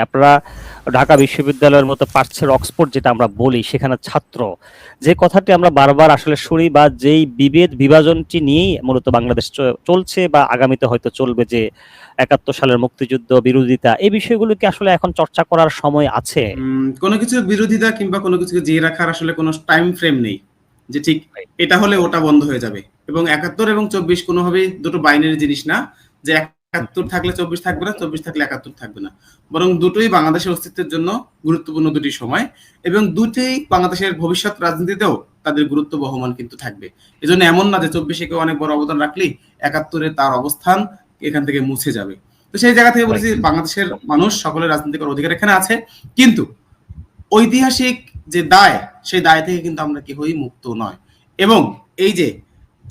আপনারা ঢাকা বিশ্ববিদ্যালয়ের মতো পার্শ্বের অক্সফোর্ড যেটা আমরা বলি সেখানে ছাত্র। যে কথাটি আমরা বারবার আসলে শুনি বা যেই বিভেদ বিভাজনটি নিয়েই মূলত বাংলাদেশ চলছে বা আগামীতে হয়তো চলবে যে একাত্তর সালের মুক্তিযুদ্ধ বিরোধিতা এই বিষয়গুলো কি আসলে এখন চর্চা করার সময় আছে? কোনো কিছুর বিরোধিতা কিংবা কোনো কিছুকে জিয়ে রাখার আসলে কোনো টাইম ফ্রেম নেই। যে ঠিক এটা হলে ওটা বন্ধ হয়ে যাবে। এবং একাত্তর এবং চব্বিশ কোনোভাবেই দুটো বাইনারি জিনিস না যে একাত্তর থাকলে চব্বিশ থাকবে না, চব্বিশ থাকলে একাত্তর থাকবে না। বরং দুটোই বাংলাদেশের অস্তিত্বের জন্য গুরুত্বপূর্ণ দুটি সময় এবং দুটোই বাংলাদেশের ভবিষ্যৎ রাজনীতিতেও তাদের গুরুত্ব বহমান কিন্তু থাকবে। এজন্য এমন না যে চব্বিশে কেউ অনেক বড় অবদান রাখলেই একাত্তরে তার অবস্থান এখান থেকে মুছে যাবে। তো সেই জায়গা থেকে বলেছি, বাংলাদেশের মানুষ সকলের রাজনৈতিক অধিকার এখানে আছে। কিন্তু ঐতিহাসিক যে দায়, সেই দায় থেকে কিন্তু আমরা কেউই মুক্ত নয়। এবং এই যে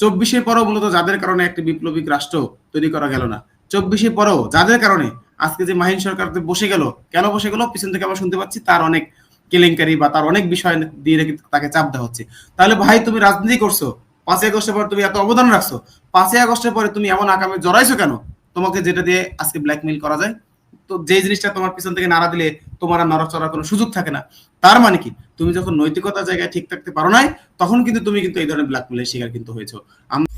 চব্বিশের পরও মূলত যাদের কারণে একটি বিপ্লবিক রাষ্ট্র তৈরি করা গেল না চব্বিশের পরেও যাদের কারণে আজকে যে মাহিন সরকার বসে গেল, কেন বসে গেল? পিছন থেকে আমরা শুনতে পাচ্ছি তার অনেক কেলেঙ্কারি বা তার অনেক বিষয় দিয়ে তাকে চাপ দেওয়া হচ্ছে। তাহলে ভাই, তুমি রাজনীতি করছ, পাঁচই আগস্টের পর তুমি এত অবদান রাখছো, পাঁচই আগস্টের পরে তুমি এমন আকামে জড়াইছো কেন? তোমাকে যেটা দিয়ে আজকে ব্ল্যাকমেইল করা যায়, তো যে জিনিসটা তোমার পিছন থেকে নাড়া দিলে তোমার আর নড়াচড়ার কোনো সুযোগ থাকে না। তার মানে কি? তুমি যখন নৈতিকতার জায়গায় ঠিক থাকতে পারো নাই, তখন কিন্তু তুমি কিন্তু এই ধরনের ব্ল্যাকমেলের শিকার কিন্তু হয়েছো। আম-